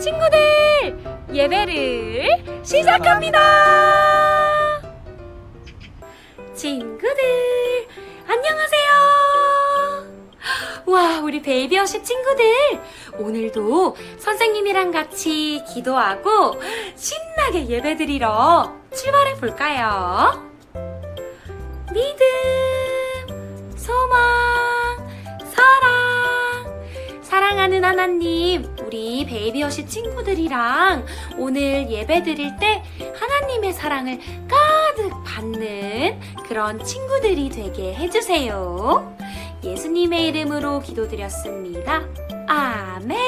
친구들 예배를 시작합니다. 친구들 안녕하세요. 와 우리 베이비어십 친구들 오늘도 선생님이랑 같이 기도하고 신나게 예배드리러 출발해 볼까요? 믿음, 소망, 사랑, 사랑하는 하나님, 우리 베이비어시 친구들이랑 오늘 예배 드릴 때 하나님의 사랑을 가득 받는 그런 친구들이 되게 해주세요. 예수님의 이름으로 기도드렸습니다. 아멘.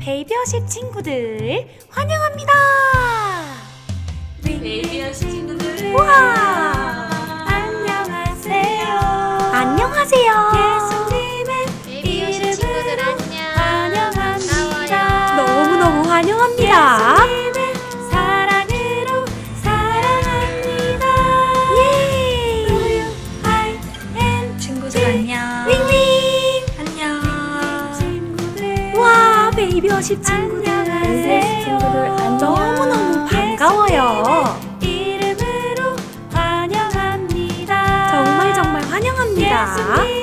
베이비어십 친구들 환영합니다. 베이비어시 친구들 우와! 안녕하세요. 안녕하세요. 예수님의 베이비어시 친구들 안녕 환영합니다. 반가워요 너무너무 환영합니다. 예수님의 사랑으로 사랑합니다. 예. I am 친구들 안녕 윙윙. 안녕 친구들. 와, 베이비어십 친구들. 베이비어십 친구들 환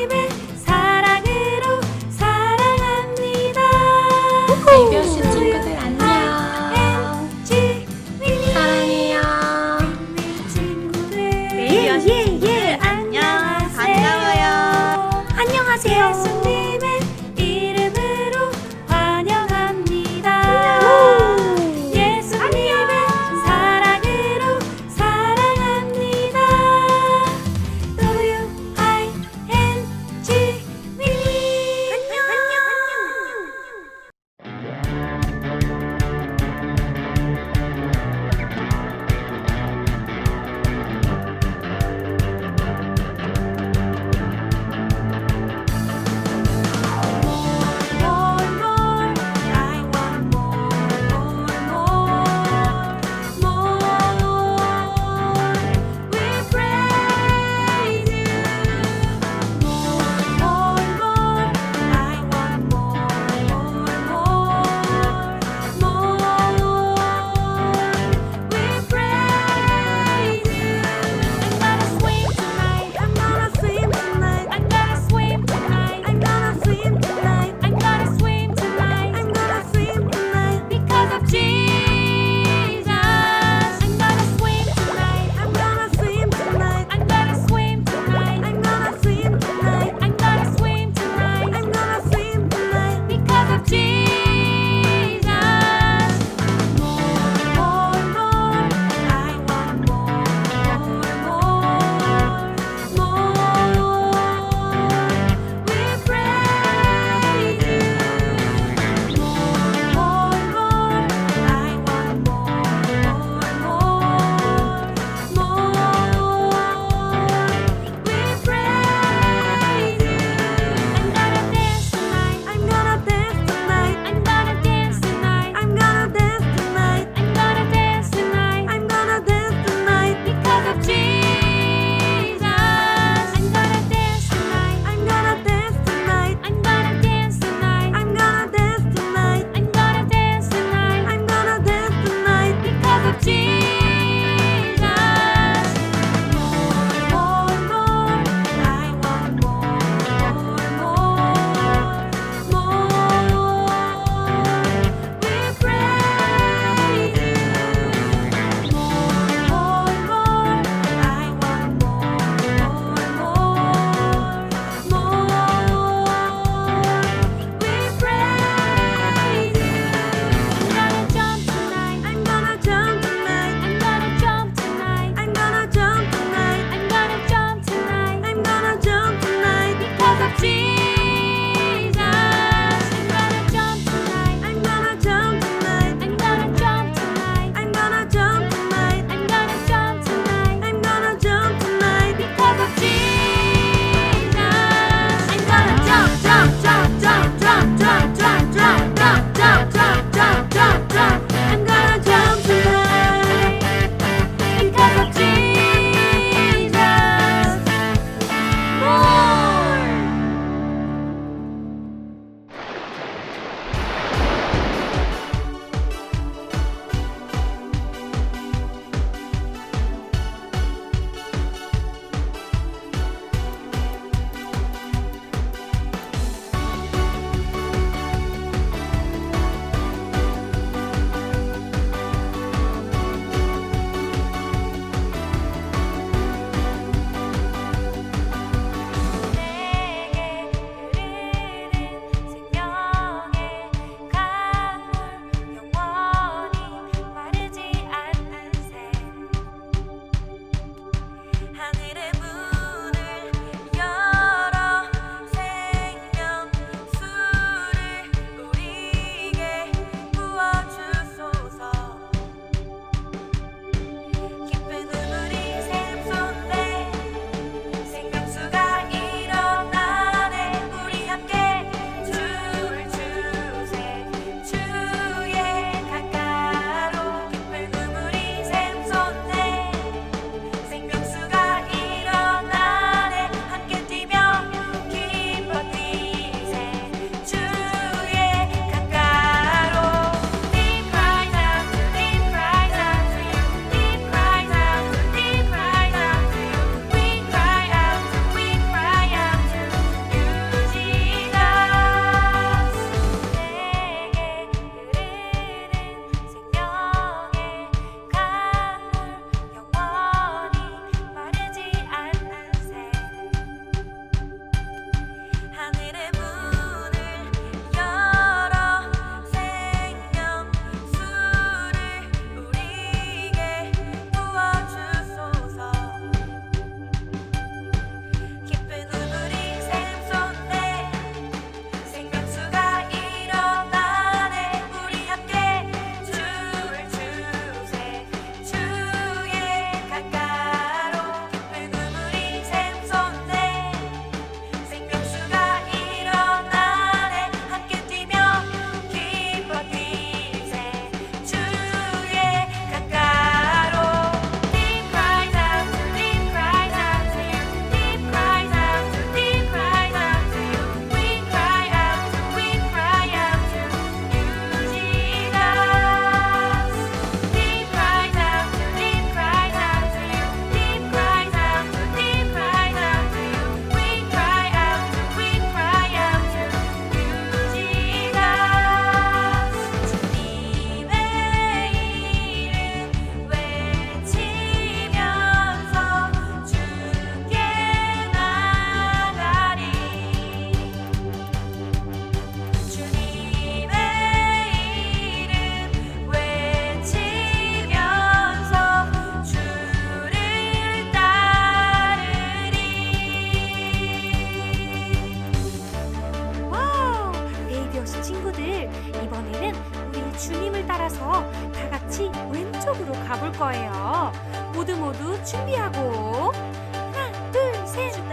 따라서 다 같이 왼쪽으로 가볼 거예요. 모두 모두 준비하고 하나, 둘, 셋.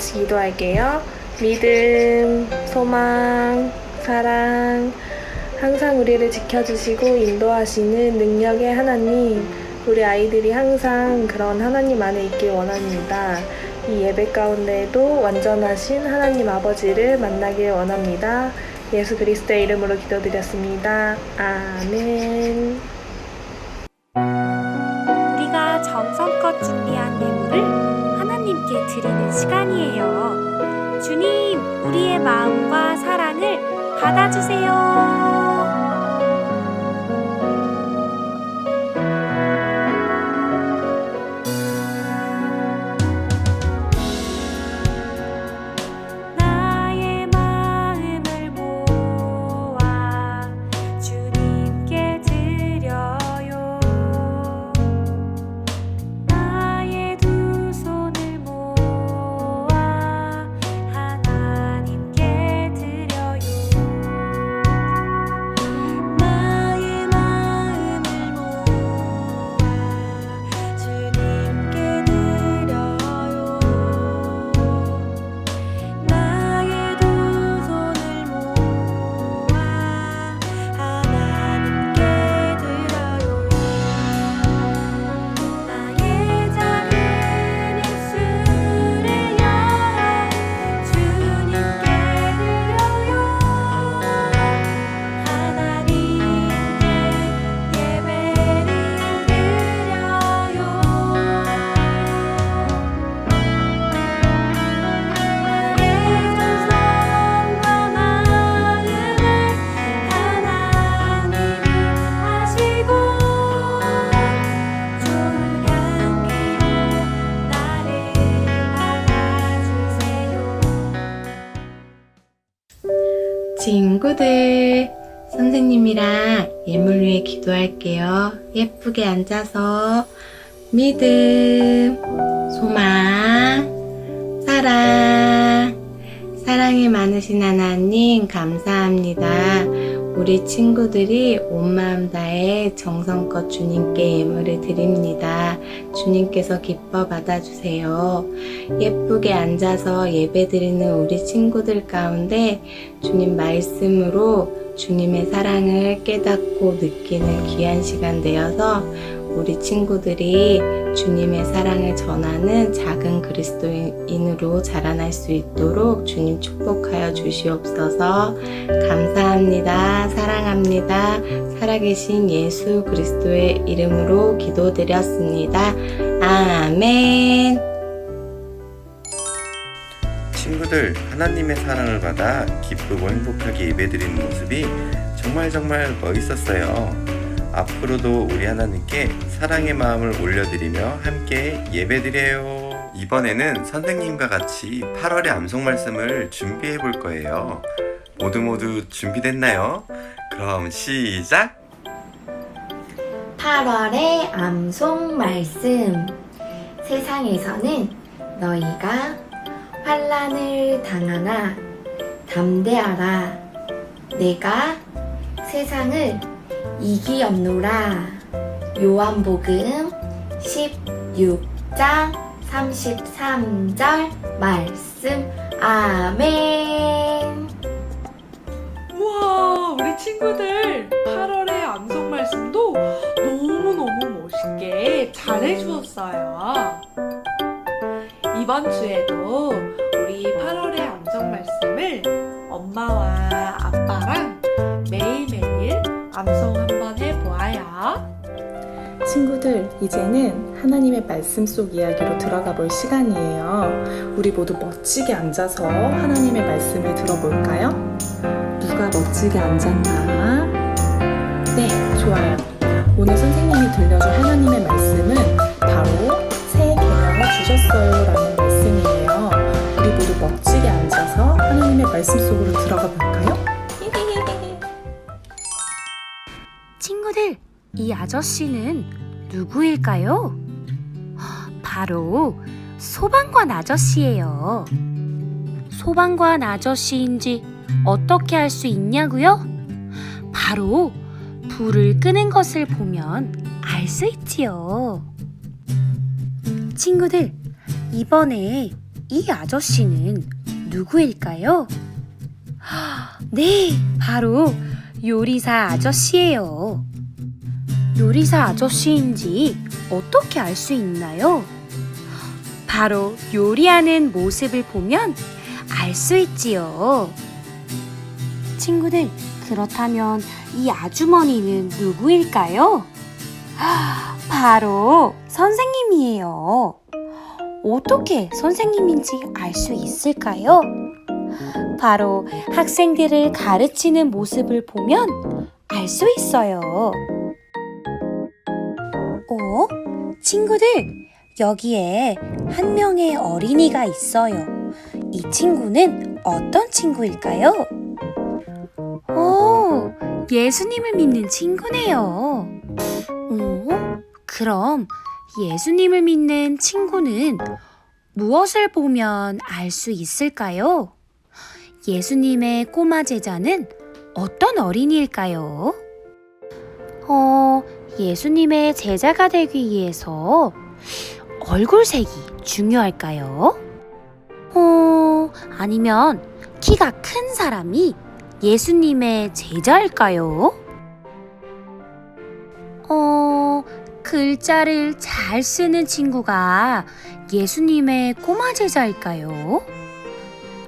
같이 기도할게요. 믿음, 소망, 사랑, 항상 우리를 지켜주시고 인도하시는 능력의 하나님, 우리 아이들이 항상 그런 하나님 안에 있길 원합니다. 이 예배 가운데에도 완전하신 하나님 아버지를 만나길 원합니다. 예수 그리스도의 이름으로 기도드렸습니다. 아멘. 우리가 정성껏 준비한 하나님께 드리는 시간이에요. 주님, 우리의 마음과 사랑을 받아주세요. 친구들, 선생님이랑 예물 위해 기도할게요. 예쁘게 앉아서 믿음, 소망, 사랑, 사랑이 많으신 하나님 감사합니다. 우리 친구들이 온 마음 다해 정성껏 주님께 예물을 드립니다. 주님께서 기뻐 받아주세요. 예쁘게 앉아서 예배 드리는 우리 친구들 가운데 주님 말씀으로 주님의 사랑을 깨닫고 느끼는 귀한 시간 되어서 우리 친구들이 주님의 사랑을 전하는 작은 그리스도인으로 자라날 수 있도록 주님 축복하여 주시옵소서 감사합니다. 사랑합니다. 살아계신 예수 그리스도의 이름으로 기도드렸습니다. 아멘. 친구들, 하나님의 사랑을 받아 기쁘고 행복하게 예배드리는 모습이 정말 정말 멋있었어요. 앞으로도 우리 하나님께 사랑의 마음을 올려드리며 함께 예배드려요. 이번에는 선생님과 같이 8월의 암송 말씀을 준비해 볼 거예요. 모두 모두 준비됐나요? 그럼 시작! 8월의 암송 말씀. 세상에서는 너희가 환란을 당하나 담대하라. 내가 세상을 이기었노라. 요한복음 16장 33절 말씀. 아멘. 우와, 우리 친구들 8월의 암송 말씀도 너무너무 멋있게 잘해주었어요. 이번 주에도 우리 8월의 암송 말씀을 엄마와 아빠랑 매일매일 암송 한번 해보아요. 친구들, 이제는 하나님의 말씀 속 이야기로 들어가 볼 시간이에요. 우리 모두 멋지게 앉아서 하나님의 말씀을 들어볼까요? 누가 멋지게 앉았나? 네, 좋아요. 오늘 선생님이 들려준 하나님의 말씀은 바로 새 계명을 주셨어요 라는 말씀이에요. 우리 모두 멋지게 앉아서 하나님의 말씀 속으로 들어가 볼까요? 이 아저씨는 누구일까요? 바로 소방관 아저씨예요. 소방관 아저씨인지 어떻게 알 수 있냐고요? 바로 불을 끄는 것을 보면 알 수 있지요. 친구들, 이번에 이 아저씨는 누구일까요? 네, 바로 요리사 아저씨예요. 요리사 아저씨인지 어떻게 알 수 있나요? 바로 요리하는 모습을 보면 알 수 있지요. 친구들, 그렇다면 이 아주머니는 누구일까요? 바로 선생님이에요. 어떻게 선생님인지 알 수 있을까요? 바로 학생들을 가르치는 모습을 보면 알 수 있어요. 친구들, 여기에 한 명의 어린이가 있어요. 이 친구는 어떤 친구일까요? 오, 예수님을 믿는 친구네요. 어? 그럼 예수님을 믿는 친구는 무엇을 보면 알 수 있을까요? 예수님의 꼬마 제자는 어떤 어린이일까요? 어, 예수님의 제자가 되기 위해서 얼굴색이 중요할까요? 어, 아니면 키가 큰 사람이 예수님의 제자일까요? 어, 글자를 잘 쓰는 친구가 예수님의 꼬마 제자일까요?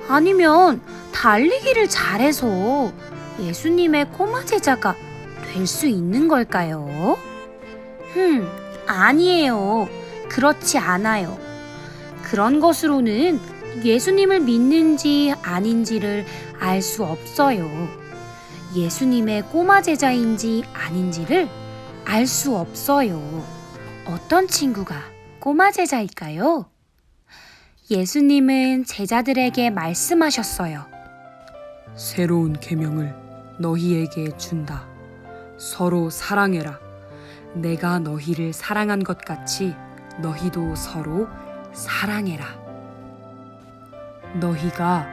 아니면 달리기를 잘해서 예수님의 꼬마 제자가 될 수 있는 걸까요? 흠, 아니에요. 그렇지 않아요. 그런 것으로는 예수님을 믿는지 아닌지를 알 수 없어요. 예수님의 꼬마 제자인지 아닌지를 알 수 없어요. 어떤 친구가 꼬마 제자일까요? 예수님은 제자들에게 말씀하셨어요. 새로운 계명을 너희에게 준다. 서로 사랑해라. 내가 너희를 사랑한 것 같이 너희도 서로 사랑해라. 너희가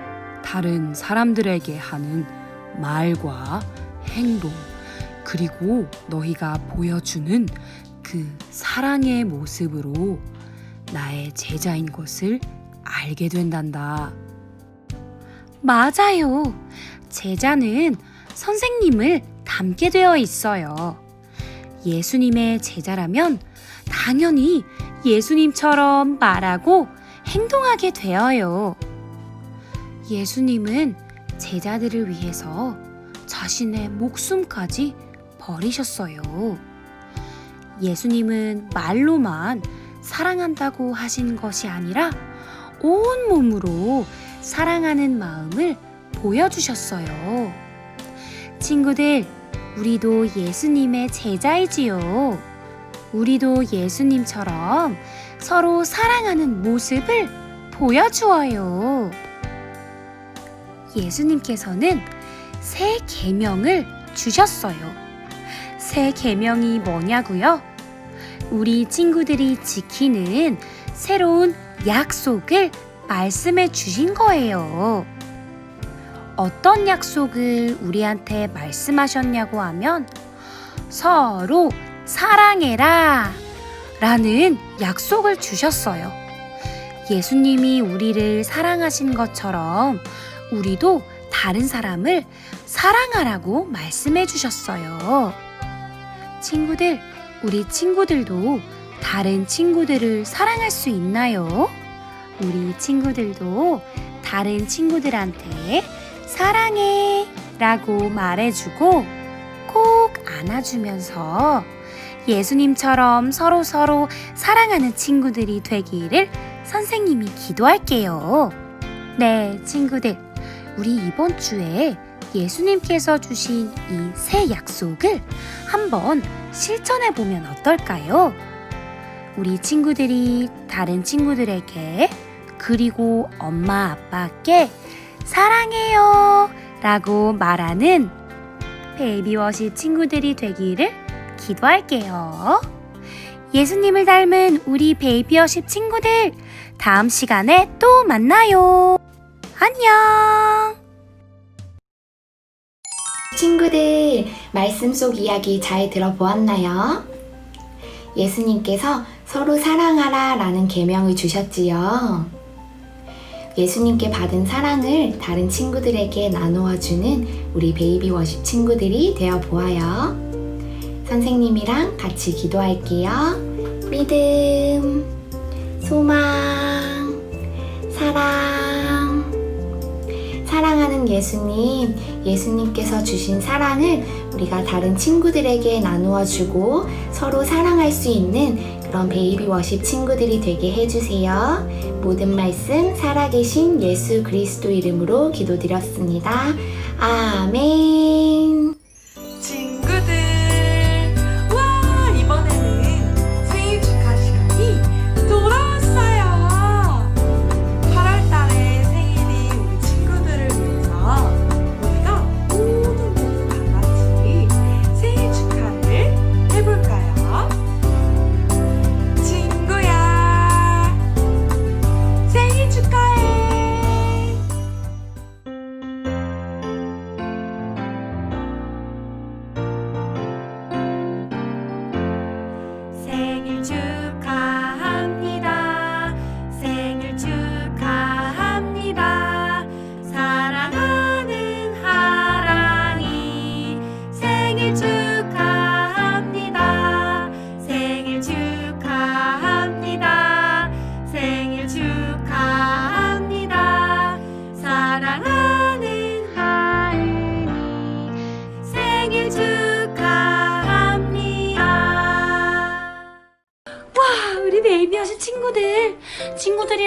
다른 사람들에게 하는 말과 행동, 그리고 너희가 보여주는 그 사랑의 모습으로 나의 제자인 것을 알게 된단다. 맞아요. 제자는 선생님을 닮게 되어 있어요. 예수님의 제자라면 당연히 예수님처럼 말하고 행동하게 되어요. 예수님은 제자들을 위해서 자신의 목숨까지 버리셨어요. 예수님은 말로만 사랑한다고 하신 것이 아니라 온 몸으로 사랑하는 마음을 보여주셨어요. 친구들, 우리도 예수님의 제자이지요. 우리도 예수님처럼 서로 사랑하는 모습을 보여주어요. 예수님께서는 새 계명을 주셨어요. 새 계명이 뭐냐고요? 우리 친구들이 지키는 새로운 약속을 말씀해 주신 거예요. 어떤 약속을 우리한테 말씀하셨냐고 하면 서로 사랑해라 라는 약속을 주셨어요. 예수님이 우리를 사랑하신 것처럼 우리도 다른 사람을 사랑하라고 말씀해 주셨어요. 친구들, 우리 친구들도 다른 친구들을 사랑할 수 있나요? 우리 친구들도 다른 친구들한테 사랑해 라고 말해주고 꼭 안아주면서 예수님처럼 서로 서로 사랑하는 친구들이 되기를 선생님이 기도할게요. 네, 친구들. 우리 이번 주에 예수님께서 주신 이 새 약속을 한번 실천해 보면 어떨까요? 우리 친구들이 다른 친구들에게 그리고 엄마 아빠께 사랑해요 라고 말하는 베이비워시 친구들이 되기를 기도할게요. 예수님을 닮은 우리 베이비워십 친구들 다음 시간에 또 만나요. 안녕. 친구들, 말씀 속 이야기 잘 들어보았나요? 예수님께서 서로 사랑하라 라는 계명을 주셨지요. 예수님께 받은 사랑을 다른 친구들에게 나누어 주는 우리 베이비 워십 친구들이 되어 보아요. 선생님이랑 같이 기도할게요. 믿음, 소망, 사랑. 사랑하는 예수님, 예수님께서 주신 사랑을 우리가 다른 친구들에게 나누어 주고 서로 사랑할 수 있는 그런 베이비 워십 친구들이 되게 해주세요. 모든 말씀 살아계신 예수 그리스도 이름으로 기도드렸습니다. 아멘.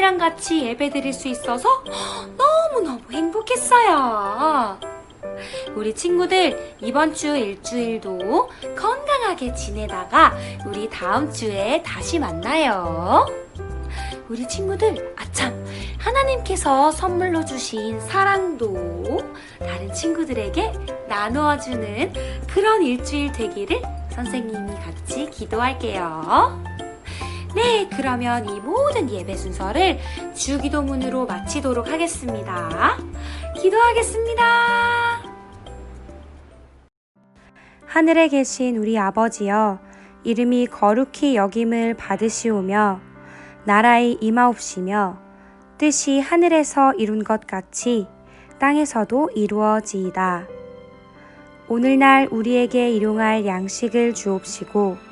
친구들이랑 같이 예배 드릴 수 있어서 너무너무 행복했어요. 우리 친구들 이번 주 일주일도 건강하게 지내다가 우리 다음 주에 다시 만나요. 우리 친구들 아참 하나님께서 선물로 주신 사랑도 다른 친구들에게 나누어 주는 그런 일주일 되기를 선생님이 같이 기도할게요. 네, 그러면 이 모든 예배 순서를 주기도문으로 마치도록 하겠습니다. 기도하겠습니다. 하늘에 계신 우리 아버지여, 이름이 거룩히 여김을 받으시오며, 나라의 임하옵시며, 뜻이 하늘에서 이룬 것 같이 땅에서도 이루어지이다. 오늘날 우리에게 일용할 양식을 주옵시고,